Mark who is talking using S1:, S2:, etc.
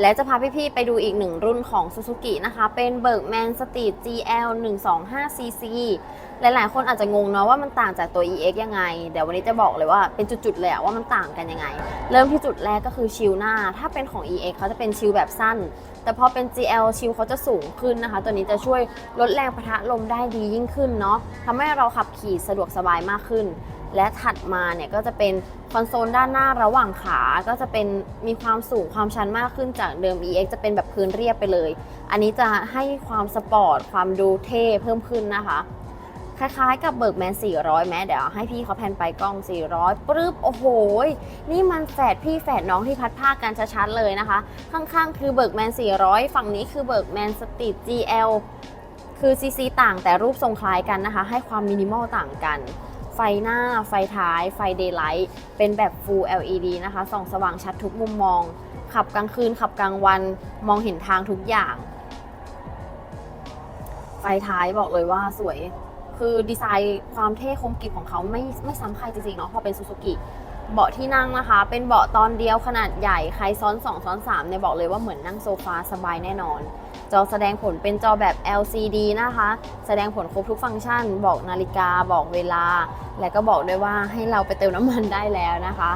S1: และจะพาพี่ๆไปดูอีกหนึ่งรุ่นของ Suzuki นะคะ เป็น Bergman Street GL 125 cc หลายๆ คนอาจจะงงเนาะว่ามันต่างจากตัว EX ยังไง เดี๋ยววันนี้จะบอกเลยว่าเป็นจุดๆเลยอะว่ามันต่างกันยังไง เริ่มที่จุดแรกก็คือชิลหน้า ถ้าเป็นของ EX เขาจะเป็นชิลแบบสั้น แต่พอเป็น GL ชิลเขาจะสูงขึ้นนะคะ ตัวนี้จะช่วยลดแรงปะทะลมได้ดียิ่งขึ้นเนาะทำให้เราขับขี่สะดวกสบายมากขึ้น และถัดมาเนี่ยก็จะเป็นคอนโซลด้านหน้าระหว่างขา ก็จะเป็นมีความสูงความชันมากขึ้นจากเดิม EX จะเป็นแบบพื้นเรียบไปเลย อันนี้จะให้ความสปอร์ตความดูเท่เพิ่มขึ้นนะคะ คล้ายๆกับเบิร์กแมน 400 แม้เดี๋ยวให้พี่เขาแพนไปกล้อง 400ปรึ๊บโอ้โห นี่มันแฝดพี่แฝดน้องที่พัดภาคกันชัดๆเลยนะคะ ข้างๆ คือเบิร์กแมน 400 ฝั่งนี้คือเบิร์กแมนสตรีท GL คือซีซีต่างแต่รูปทรงคล้ายกันนะคะ ให้ความมินิมอลต่างกัน ไฟหน้า ไฟท้าย ไฟเดย์ไลท์เป็นแบบ Full LED นะคะ ส่องสว่างชัดทุกมุมมอง ขับกลางคืน ขับกลางวัน มองเห็นทางทุกอย่าง ไฟท้ายบอกเลยว่าสวย คือดีไซน์ความเท่คมกริบของเขาไม่ไม่ซ้ำใครจริงๆเนาะเพราะเป็นซูซูกิ เบาะที่นั่งนะคะ เป็นเบาะตอนเดียวขนาดใหญ่ใครซ้อน 2 ซ้อน 3 เนี่ยบอกเลยว่าเหมือนนั่งโซฟาสบายแน่นอน จอแสดงผลเป็นจอแบบ LCD นะคะ แสดงผลครบทุกฟังก์ชัน บอกนาฬิกา บอกเวลา และก็บอกด้วยว่าให้เราไปเติมน้ำมันได้แล้วนะคะ